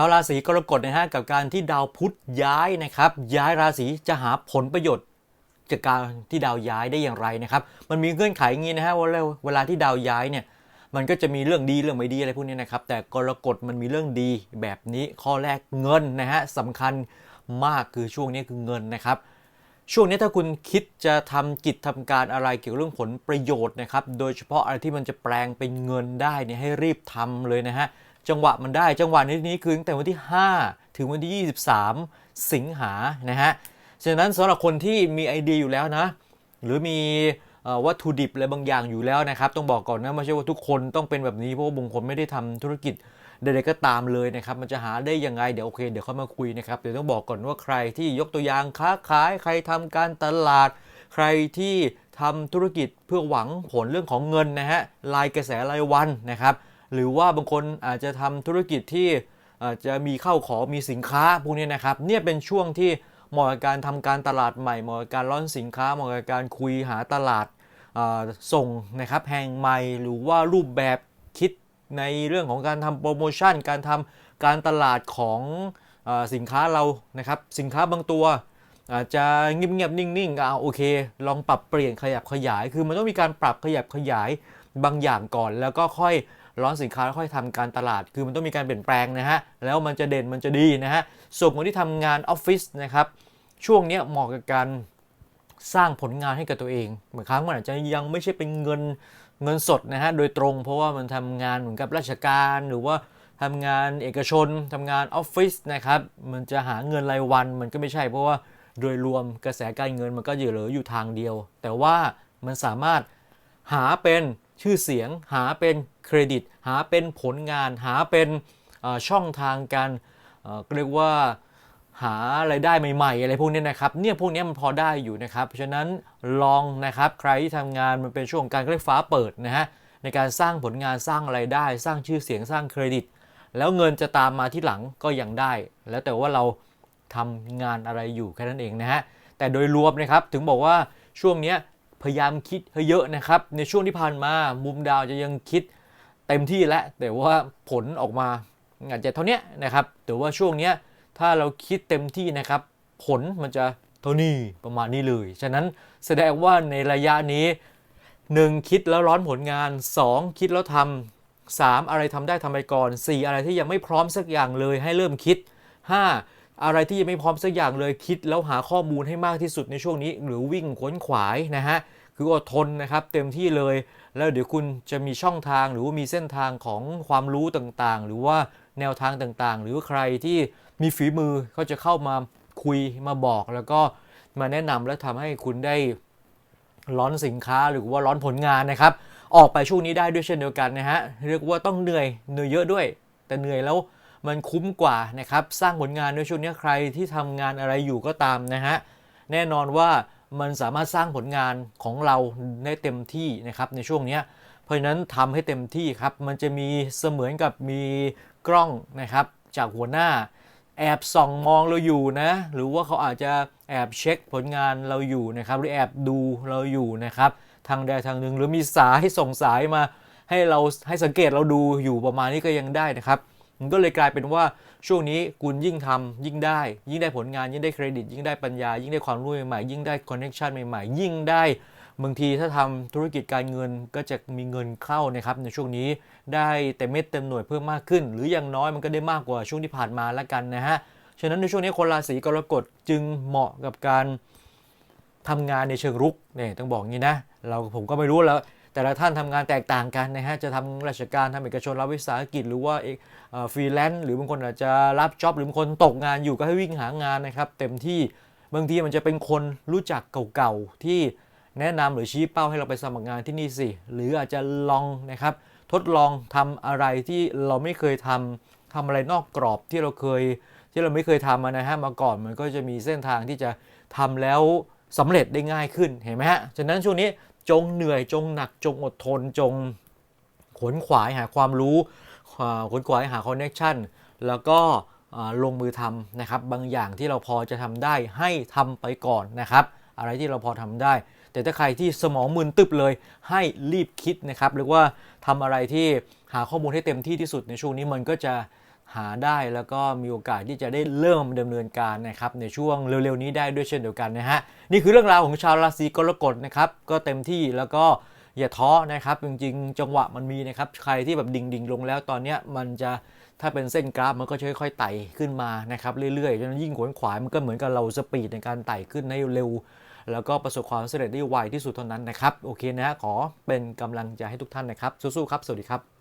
าวราศีกรกฎนะฮะกับการที่ดาวพุธย้ายนะครับ ย้ายราศีจะหาผลประโยชน์จากการที่ดาวย้ายได้อย่างไรนะครับ มันมีเงื่อนไขอย่างนี้นะฮะว่าเวลาที่ดาวย้ายเนี่ยมันก็จะมีเรื่องดีเรื่องไม่ดีอะไรพวกนี้นะครับ แต่กรกฎมันมีเรื่องดีแบบนี้ข้อแรกเงินนะฮะสำคัญมากคือช่วงนี้คือเงินนะครับ ช่วงนี้ถ้าคุณคิดจะทำกิจทำการอะไรเกี่ยวกับเรื่องผลประโยชน์นะครับ โดยเฉพาะอะไรที่มันจะแปลงเป็นเงินได้เนี่ยให้รีบทำเลยนะฮะ จังหวะมันได้ จังหวะนี้นี้คือตั้งแต่วันที่ 5 ถึงวันที่ 23 สิงหานะฮะฉะนั้นสำหรับคนที่มีไอเดียอยู่แล้วนะ หรือมีวัตถุดิบอะไรบางอย่างอยู่แล้วนะครับ ต้องบอกก่อนนะไม่ใช่ว่าทุกคนต้องเป็นแบบนี้เพราะว่าบางคนไม่ได้ทำธุรกิจใดๆก็ตามเลยนะครับ มันจะหาได้ยังไงเดี๋ยวโอเคเดี๋ยวค่อยมาคุยนะครับเดี๋ยวต้องบอกก่อนว่าใครที่ยกตัวอย่างค้าขายใครทำการตลาด ใครที่ทำธุรกิจเพื่อหวังผลเรื่องของเงินนะฮะรายกระแสรายวันนะครับ หรือว่าบางคนอาจจะทำธุรกิจที่อาจจะมีเข้าของมีสินค้าพวกนี้นะครับเนี่ยเป็นช่วงที่เหมาะกับการทำการตลาดใหม่เหมาะกับการร้อนสินค้าเหมาะกับการคุยหาตลาดาส่งนะครับแห่งใหม่หรือว่ารูปแบบคิดในเรื่องของการทำโปรโมชั่น การทำการตลาดของอสินค้าเรานะครับสินค้าบางตัว อาจจะเงียบๆนิ่งๆก็เอาโอเค ลองปรับเปลี่ยนขยับขยาย คือมันต้องมีการปรับขยับขยายบางอย่างก่อน แล้วก็ค่อย ร้อนสินค้าแล้วค่อยทำการตลาด คือมันต้องมีการเปลี่ยนแปลงนะฮะ แล้วมันจะเด่นมันจะดีนะฮะ ส่วนคนที่ทำงานออฟฟิศนะครับ ช่วงนี้เหมาะกับการสร้างผลงานให้กับตัวเองบางครั้งมันอาจจะยังไม่ใช่เป็นเงินเงินสดนะฮะโดยตรง เพราะว่ามันทำงานเหมือนกับราชการหรือว่าทำงานเอกชนทำงานออฟฟิศนะครับ มันจะหาเงินรายวันมันก็ไม่ใช่เพราะว่าโดยรวมกระแสการเงินมันก็อยู่เหลืออยู่ทางเดียว แต่ว่ามันสามารถหาเป็น ชื่อเสียง หาเป็นเครดิต หาเป็นผลงาน หาเป็นช่องทางการเรียกว่าหาไรายได้ใหม่ๆ อะไรพวกนี้นะครับเนี่ยพวกนี้มันพอได้อยู่นะครับ เพราะฉะนั้นลองนะครับใครที่ทำงานมันเป็นช่วงการเรียกฟ้าเปิดนะฮะในการสร้างผลงานสร้างไรายได้ สร้างชื่อเสียงสร้างเครดิต แล้วเงินจะตามมาที่หลังก็ยังได้ แล้วแต่ว่าเราทำงานอะไรอยู่แค่นั้นเองนะฮะแต่โดยรวมนะครับถึงบอกว่าช่วงเนี้ย พยายามคิดให้เยอะนะครับ ในช่วงที่ผ่านมามุมดาวจะยังคิดเต็มที่แล้วแต่ว่าผลออกมาอาจจะเท่านี้นะครับ แต่ว่าช่วงนี้ถ้าเราคิดเต็มที่นะครับ ผลมันจะเท่านี้ประมาณนี้เลย ฉะนั้นแสดงว่าในระยะนี้ 1 คิดแล้วร้อนผลงาน 2 คิดแล้วทำ3อะไรทำได้ทำไปก่อน 4 อะไรที่ยังไม่พร้อมสักอย่างเลยให้เริ่มคิด 5 อะไรที่ยังไม่พร้อมสักอย่างเลยคิดแล้วหาข้อมูลให้มากที่สุดในช่วงนี้ หรือวิ่งขวนขวายนะฮะคืออดทนนะครับเต็มที่เลย แล้วเดี๋ยวคุณจะมีช่องทางหรือว่ามีเส้นทางของความรู้ต่างๆ หรือว่าแนวทางต่างๆ หรือว่าใครที่มีฝีมือเขาจะเข้ามาคุยมาบอก แล้วก็มาแนะนำและทำให้คุณได้ร้อนสินค้าหรือว่าร้อนผลงานนะครับ ออกไปช่วงนี้ได้ด้วยเช่นเดียวกันนะฮะเรียกว่าต้องเหนื่อยเหนื่อยเยอะด้วย แต่เหนื่อยแล้ว มันคุ้มกว่านะครับ สร้างผลงานด้วยช่วงนี้ใครที่ทำงานอะไรอยู่ก็ตามนะฮะ แน่นอนว่ามันสามารถสร้างผลงานของเราได้เต็มที่นะครับในช่วงนี้เพราะฉะนั้นทำให้เต็มที่ครับ มันจะมีเสมือนกับมีกล้องนะครับจากหัวหน้า แอบส่องมองเราอยู่นะ หรือว่าเขาอาจจะแอบเช็คผลงานเราอยู่นะครับหรือแอบดูเราอยู่นะครับทางใดทางหนึ่งหรือมีสายส่งสายมาให้เราให้สังเกตเราดูอยู่ประมาณนี้ก็ยังได้นะครับ มันก็เลยกลายเป็นว่าช่วงนี้คุณยิ่งทำยิ่งได้ ยิ่งได้ผลงานยิ่งได้เครดิต ยิ่งได้ปัญญา ยิ่งได้ความรู้ใหม่ๆยิ่งได้คอนเน t ชันใหม่ๆ ยิ่งได้บางทีถ้าทำธุรกิจการเงินก็จะมีเงินเข้านะครับในช่วงนี้ได้เต็มเม็ดเต็มหน่วยเพิ่มมากขึ้น หรืออย่างน้อยมันก็ได้มากกว่าช่วงที่ผ่านมาล้วกันนะฮะฉะนั้นในช่วงนี้คนราศีกรกฎจึงเหมาะกับการทำงานในเชิงรุกเนี่ยต้องบอกงี้นะเราผมก็ไม่รู้แล้ว แต่ละท่านทำงานแตกต่างกันนะฮะจะทำราชการทำเอกชนรับวิสาหกิจ หรือว่าฟรีแลนซ์หรือบางคนอาจจะรับจ็อบหรือบางคนตกงานอยู่ก็ให้วิ่งหางานนะครับ เต็มที่บางทีมันจะเป็นคนรู้จักเก่าๆที่แนะนำหรือชี้เป้าให้เราไปสมัครงานที่นี่สิ หรืออาจจะลองนะครับทดลองทำอะไรที่เราไม่เคยทำทำอะไรนอกกรอบที่เราเคยที่เราไม่เคยทำมานะฮะมาก่อนมันก็จะมีเส้นทางที่จะทำแล้วสำเร็จได้ง่ายขึ้นเห็นไหมฮะ ฉะนั้นช่วงนี้ จงเหนื่อยจงหนักจงอดทนจงขนขวายหาความรู้ขนขวายหาคอนเน็ชันแล้วก็ลงมือทำนะครับ บางอย่างที่เราพอจะทำได้ให้ทำไปก่อนนะครับ อะไรที่เราพอทำได้ แต่ถ้าใครที่สมองมึนตึบเลยให้รีบคิดนะครับหรือว่าทำอะไรที่หาข้อมูลให้เต็มที่ที่สุดในช่วงนี้มันก็จะ หาได้แล้วก็มีโอกาสที่จะได้เริ่มดำเนินการนะครับในช่วงเร็วๆนี้ได้ด้วยเช่นเดียวกันนะฮะนี่คือเรื่องราวของชาวราศีกรกฎนะครับก็เต็มที่แล้วก็อย่าท้อนะครับจริงๆ จังหวะมันมีนะครับใครที่แบบดิ่งๆลงแล้วตอนเนี้ยมันจะถ้าเป็นเส้นกราฟมันก็จะค่อยๆไต่ขึ้นมานะครับเรื่อยๆจนยิ่งขวนขวายมันก็เหมือนกับเราสปีดในการไต่ขึ้นให้เร็ว แล้วก็ประสบความสำเร็จได้ไวที่สุดเท่านั้นนะครับโอเคนะขอเป็นกำลังใจให้ทุกท่านนะครับสู้ๆครับสวัสดีครับ